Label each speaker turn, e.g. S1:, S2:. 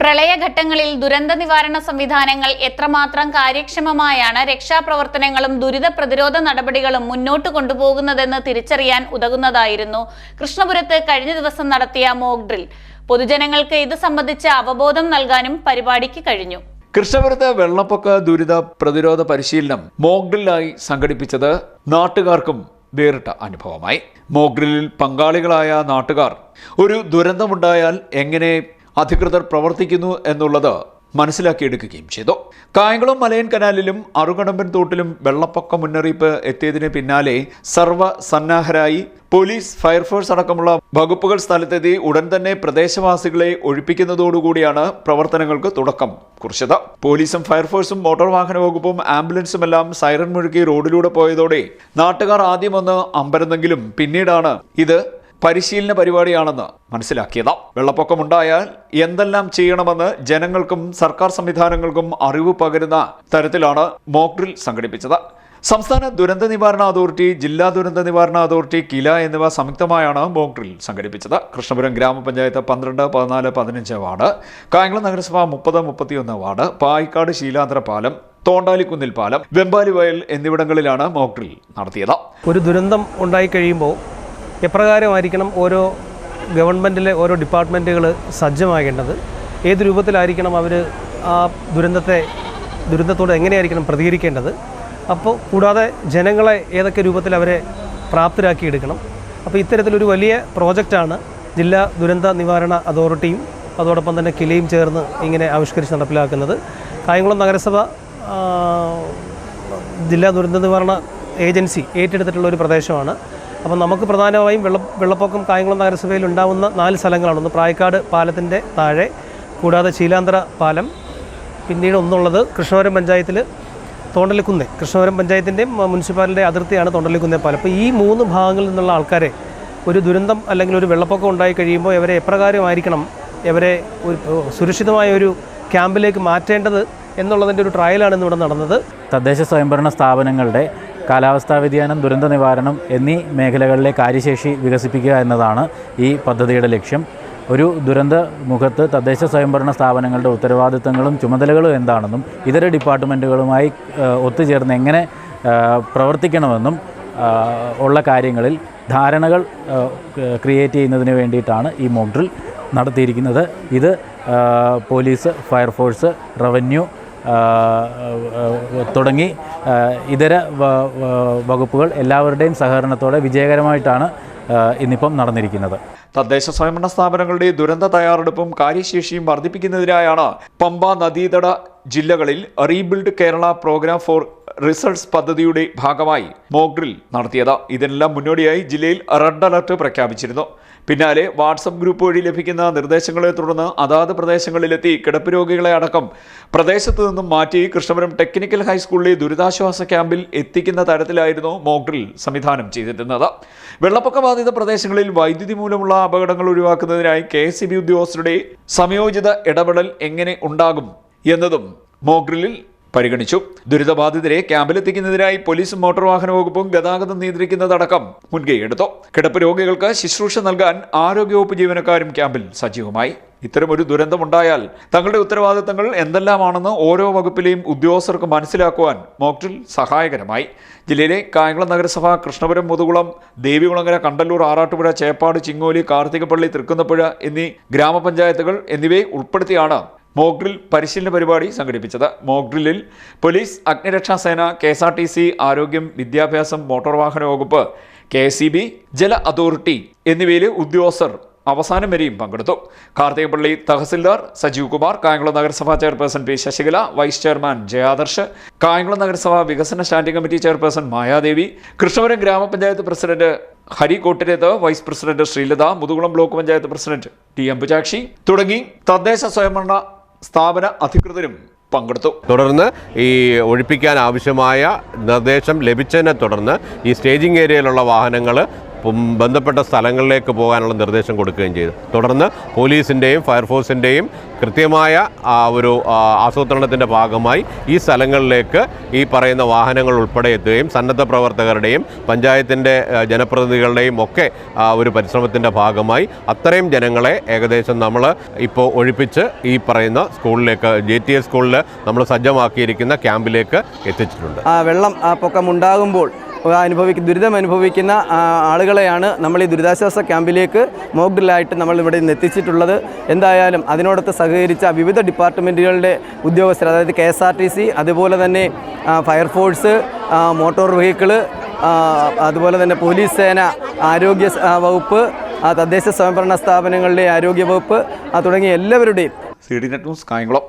S1: പ്രളയഘട്ടങ്ങളിൽ ദുരന്ത നിവാരണ സംവിധാനങ്ങൾ എത്രമാത്രം കാര്യക്ഷമമായാണ് രക്ഷാപ്രവർത്തനങ്ങളും ദുരിത പ്രതിരോധ നടപടികളും മുന്നോട്ട് കൊണ്ടുപോകുന്നതെന്ന് തിരിച്ചറിയാൻ ഉതകുന്നതായിരുന്നു. കൃഷ്ണപുരത്ത് കഴിഞ്ഞ ദിവസം നടത്തിയ മോക്ക് ഡ്രിൽ. പൊതുജനങ്ങൾക്ക് ഇത് സംബന്ധിച്ച അവബോധം നൽകാനും പരിപാടിക്ക് കഴിഞ്ഞു.
S2: കൃഷ്ണപുരത്ത് വെള്ളപ്പൊക്ക ദുരിത പ്രതിരോധ പരിശീലനം മോക്ഡ്രില്ലായി സംഘടിപ്പിച്ചത് നാട്ടുകാർക്കും വേറിട്ട അനുഭവമായി. മോക്ഡ്രില്ലിൽ പങ്കാളികളായ നാട്ടുകാർ ഒരു ദുരന്തമുണ്ടായാൽ എങ്ങനെ അധികൃതർ പ്രവർത്തിക്കുന്നു എന്നുള്ളത് മനസ്സിലാക്കിയെടുക്കുകയും ചെയ്തു. കായംകുളം മലയൻ കനാലിലും അറുകടമ്പൻ തോട്ടിലും വെള്ളപ്പൊക്ക മുന്നറിയിപ്പ് എത്തിയതിന് പിന്നാലെ സർവ സന്നാഹരായി പോലീസ് ഫയർഫോഴ്സ് അടക്കമുള്ള വകുപ്പുകൾ സ്ഥലത്തെത്തി ഉടൻ തന്നെ പ്രദേശവാസികളെ ഒഴിപ്പിക്കുന്നതോടുകൂടിയാണ് പ്രവർത്തനങ്ങൾക്ക് തുടക്കം കുറിച്ചത്. പോലീസും ഫയർഫോഴ്സും മോട്ടോർ വാഹന വകുപ്പും ആംബുലൻസും എല്ലാം സൈറൺ മുഴുകി റോഡിലൂടെ പോയതോടെ നാട്ടുകാർ ആദ്യം ഒന്ന് അമ്പരന്നെങ്കിലും പിന്നീടാണ് ഇത് പരിശീലന പരിപാടിയാണെന്ന് മനസ്സിലാക്കിയത്. വെള്ളപ്പൊക്കമുണ്ടായാൽ എന്തെല്ലാം ചെയ്യണമെന്ന് ജനങ്ങൾക്കും സർക്കാർ സംവിധാനങ്ങൾക്കും അറിവ് പകരുന്ന തരത്തിലാണ് മോക്ഡ്രിൽ സംഘടിപ്പിച്ചത്. സംസ്ഥാന ദുരന്ത നിവാരണ അതോറിറ്റി ജില്ലാ ദുരന്ത നിവാരണ അതോറിറ്റി കില എന്നിവ സംയുക്തമായാണ് മോക്ക് ഡ്രിൽ സംഘടിപ്പിച്ചത്. കൃഷ്ണപുരം ഗ്രാമപഞ്ചായത്ത് പന്ത്രണ്ട് പതിനാല് പതിനഞ്ച് വാർഡ് കായംകുളം നഗരസഭ മുപ്പത് മുപ്പത്തിയൊന്ന് വാർഡ് പായിക്കാട് ശീലാന്തര പാലം തോണ്ടാലിക്കുന്നിൽ പാലം വെമ്പാലി വയൽ എന്നിവിടങ്ങളിലാണ് മോക്ക് ഡ്രിൽ നടത്തിയത്.
S3: ഒരു ദുരന്തം ഉണ്ടായിക്കഴിയുമ്പോൾ എപ്രകാരമായിരിക്കണം ഓരോ ഗവൺമെന്റിലെ ഓരോ ഡിപ്പാർട്ട്മെന്റുകൾ സജ്ജമാകേണ്ടത്? ഏത് രൂപത്തിലായിരിക്കണം അവർ ആ ദുരന്തത്തെ ദുരന്തത്തോട് എങ്ങനെയായിരിക്കണം പ്രതികരിക്കേണ്ടത്? അപ്പോൾ കൂടാതെ ജനങ്ങളെ ഏതൊക്കെ രൂപത്തിൽ അവരെ പ്രാപ്തരാക്കിയെടുക്കണം? അപ്പോൾ ഇത്തരത്തിലൊരു വലിയ പ്രോജക്റ്റാണ് ജില്ലാ ദുരന്ത നിവാരണ അതോറിറ്റിയും അതോടൊപ്പം തന്നെ കിലയും ചേർന്ന് ഇങ്ങനെ ആവിഷ്കരിച്ച് നടപ്പിലാക്കുന്നത്. കായംകുളം നഗരസഭ ജില്ലാ ദുരന്ത നിവാരണ ഏജൻസി ഏറ്റെടുത്തിട്ടുള്ള ഒരു പ്രദേശമാണ്. അപ്പം നമുക്ക് പ്രധാനമായും വെള്ള വെള്ളപ്പൊക്കം കായംകുളം നഗരസഭയിൽ ഉണ്ടാവുന്ന നാല് സ്ഥലങ്ങളാണ്. ഒന്ന് പ്രായക്കാട് പാലത്തിന്റെ താഴെ കൂടാതെ ശീലാന്തര പാലം പിന്നീട് ഒന്നുള്ളത് കൃഷ്ണപുരം പഞ്ചായത്തിൽ തോണ്ടലിക്കുന്ന്. കൃഷ്ണപുരം പഞ്ചായത്തിന്റെയും മുനിസിപ്പാലിന്റെ അതിർത്തിയാണ് തോണ്ടലിക്കുന്നെ പാലം. അപ്പോൾ ഈ മൂന്ന് ഭാഗങ്ങളിൽ നിന്നുള്ള ആൾക്കാരെ ഒരു ദുരന്തം അല്ലെങ്കിൽ ഒരു വെള്ളപ്പൊക്കം ഉണ്ടായി കഴിയുമ്പോൾ ഇവരെ എപ്രകാരമായിരിക്കണം? ഇവരെ ഒരു സുരക്ഷിതമായ ഒരു ക്യാമ്പിലേക്ക് മാറ്റേണ്ടത് എന്നുള്ളതിന്റെ ഒരു ട്രയലാണ് ഇന്നിവിടെ നടന്നത്.
S4: തദ്ദേശ സ്വയംഭരണ സ്ഥാപനങ്ങളുടെ കാലാവസ്ഥാ വ്യതിയാനം ദുരന്ത നിവാരണം എന്നീ മേഖലകളിലെ കാര്യശേഷി വികസിപ്പിക്കുക എന്നതാണ് ഈ പദ്ധതിയുടെ ലക്ഷ്യം. ഒരു ദുരന്ത മുഖത്ത് തദ്ദേശ സ്വയംഭരണ സ്ഥാപനങ്ങളുടെ ഉത്തരവാദിത്തങ്ങളും ചുമതലകളും എന്താണെന്നും ഇതര ഡിപ്പാർട്ട്മെന്റുകളുമായി ഒത്തുചേർന്ന് എങ്ങനെ പ്രവർത്തിക്കണമെന്നും ഉള്ള കാര്യങ്ങളിൽ ധാരണകൾ ക്രിയേറ്റ് ചെയ്യുന്നതിന് വേണ്ടിയിട്ടാണ് ഈ മോക്ക് ഡ്രിൽ നടത്തിയിരിക്കുന്നത്. ഇത് പോലീസ് ഫയർഫോഴ്സ് റവന്യൂ തുടങ്ങി. ഇതര വകുപ്പുകൾ എല്ലാവരുടെയും സഹകരണത്തോടെ വിജയകരമായിട്ടാണ് ഇന്നിപ്പം നടന്നിരിക്കുന്നത്.
S2: തദ്ദേശ സ്വയംഭരണ സ്ഥാപനങ്ങളുടെ ദുരന്ത തയ്യാറെടുപ്പും കാര്യശേഷിയും വർദ്ധിപ്പിക്കുന്നതിനായാണ് പമ്പ നദീതട ജില്ലകളിൽ rebuild Kerala programme for results പദ്ധതിയുടെ ഭാഗമായി മോക്ഡ്രിൽ നടത്തിയത്. ഇതിനെല്ലാം മുന്നോടിയായി ജില്ലയിൽ റെഡ് അലർട്ട് പ്രഖ്യാപിച്ചിരുന്നു. പിന്നാലെ വാട്സപ്പ് ഗ്രൂപ്പ് വഴി ലഭിക്കുന്ന നിർദ്ദേശങ്ങളെ തുടർന്ന് അതാത് പ്രദേശങ്ങളിലെത്തി കിടപ്പ് രോഗികളെ അടക്കം പ്രദേശത്തു നിന്നും മാറ്റി കൃഷ്ണപുരം ടെക്നിക്കൽ ഹൈസ്കൂളിലെ ദുരിതാശ്വാസ ക്യാമ്പിൽ എത്തിക്കുന്ന തരത്തിലായിരുന്നു മോക്ഡ്രിൽ സംവിധാനം ചെയ്തിരുന്നത്. വെള്ളപ്പൊക്ക ബാധിത പ്രദേശങ്ങളിൽ വൈദ്യുതി മൂലമുള്ള അപകടങ്ങൾ ഒഴിവാക്കുന്നതിനായി കെ ഉദ്യോഗസ്ഥരുടെ സംയോജിത ഇടപെടൽ എങ്ങനെ ഉണ്ടാകും എന്നതും മോക്ഡ്രിലിൽ പരിഗണിച്ചു. ദുരിതബാധിതരെ ക്യാമ്പിലെത്തിക്കുന്നതിനായി പോലീസും മോട്ടോർ വാഹന വകുപ്പും ഗതാഗതം നിയന്ത്രിക്കുന്നതടക്കം മുൻകൈയെടുത്തു കിടപ്പ് രോഗികൾക്ക് ശുശ്രൂഷ നൽകാൻ ആരോഗ്യവകുപ്പ് ജീവനക്കാരും ക്യാമ്പിൽ സജീവമായി. ഇത്തരമൊരു ദുരന്തമുണ്ടായാൽ തങ്ങളുടെ ഉത്തരവാദിത്തങ്ങൾ എന്തെല്ലാമാണെന്ന് ഓരോ വകുപ്പിലെയും ഉദ്യോഗസ്ഥർക്ക് മനസ്സിലാക്കുവാൻ മോക്ഡ്രിൽ സഹായകരമായി. ജില്ലയിലെ കായംകുളം നഗരസഭ കൃഷ്ണപുരം മുതുകുളം ദേവികുളങ്ങര കണ്ടല്ലൂർ ആറാട്ടുപുഴ ചേപ്പാട് ചിങ്ങോലി കാർത്തികപ്പള്ളി തൃക്കുന്നപ്പുഴ എന്നീ ഗ്രാമപഞ്ചായത്തുകൾ എന്നിവയെ ഉൾപ്പെടുത്തിയാണ് മോക്ഡ്രിൽ പരിശീലന പരിപാടി സംഘടിപ്പിച്ചത്. മോക്ഡ്രില്ലിൽ police അഗ്നിരക്ഷാസേന K S R T C ആരോഗ്യം വിദ്യാഭ്യാസം മോട്ടോർ വാഹന വകുപ്പ് കെ എസ് ബി ജല അതോറിറ്റി എന്നിവയിലെ ഉദ്യോഗസ്ഥർ അവസാനം വരെയും പങ്കെടുത്തു. കാർത്തികപ്പള്ളി തഹസിൽദാർ സജീവ് കുമാർ കായംകുളം നഗരസഭാ chairperson P Sasikala vice chairman Jayadarsh Kayamkulam നഗരസഭ വികസന standing committee chairperson Mayadevi Krishnapuram grama panchayat president Hari Kottireth vice president Sreelatha Muthukulam block panchayat president T Ambuchakshi തുടങ്ങി തദ്ദേശ സ്വയംഭരണ സ്ഥാപന അധികൃതരും പങ്കെടുത്തു.
S5: തുടർന്ന് ഈ ഒഴിപ്പിക്കാൻ ആവശ്യമായ നിർദ്ദേശം ലഭിച്ചതിനെ തുടർന്ന് ഈ സ്റ്റേജിംഗ് ഏരിയയിലുള്ള വാഹനങ്ങൾ ബന്ധപ്പെട്ട സ്ഥലങ്ങളിലേക്ക് പോകാനുള്ള നിർദ്ദേശം കൊടുക്കുകയും ചെയ്തു. തുടർന്ന് പോലീസിന്റെയും ഫയർഫോഴ്സിന്റെയും കൃത്യമായ ഒരു ആസൂത്രണത്തിന്റെ ഭാഗമായി ഈ സ്ഥലങ്ങളിലേക്ക് ഈ പറയുന്ന വാഹനങ്ങൾ ഉൾപ്പെടെ എത്തുകയും സന്നദ്ധ പ്രവർത്തകരുടെയും പഞ്ചായത്തിന്റെ ജനപ്രതിനിധികളുടെയും ഒക്കെ ഒരു പരിശ്രമത്തിന്റെ ഭാഗമായി അത്രയും ജനങ്ങളെ ഏകദേശം നമ്മൾ ഇപ്പോൾ ഒഴിപ്പിച്ച് ഈ പറയുന്ന സ്കൂളിലേക്ക് ജെ ടി എസ് സ്കൂളിൽ നമ്മൾ സജ്ജമാക്കിയിരിക്കുന്ന ക്യാമ്പിലേക്ക് എത്തിച്ചിട്ടുണ്ട്.
S6: വെള്ളം ആ പൊക്കം ഉണ്ടാകുമ്പോൾ അനുഭവിക്കുന്ന ദുരിതം അനുഭവിക്കുന്ന ആളുകളെയാണ് നമ്മൾ ഈ ദുരിതാശ്വാസ ക്യാമ്പിലേക്ക് മോക്ഡിലായിട്ട് നമ്മൾ ഇവിടെ നിന്ന് എത്തിച്ചിട്ടുള്ളത്. എന്തായാലും അതിനോടൊത്ത് സഹകരിച്ച വിവിധ ഡിപ്പാർട്ട്മെന്റുകളുടെ ഉദ്യോഗസ്ഥർ അതായത് K S R T C അതുപോലെ തന്നെ ഫയർഫോഴ്സ് മോട്ടോർ വെഹിക്കിൾ അതുപോലെ തന്നെ പോലീസ് സേന ആരോഗ്യ വകുപ്പ് തദ്ദേശ സ്വയംഭരണ സ്ഥാപനങ്ങളുടെ ആരോഗ്യ വകുപ്പ് തുടങ്ങിയ എല്ലാവരുടെയും
S2: C D net news Kayamkulam.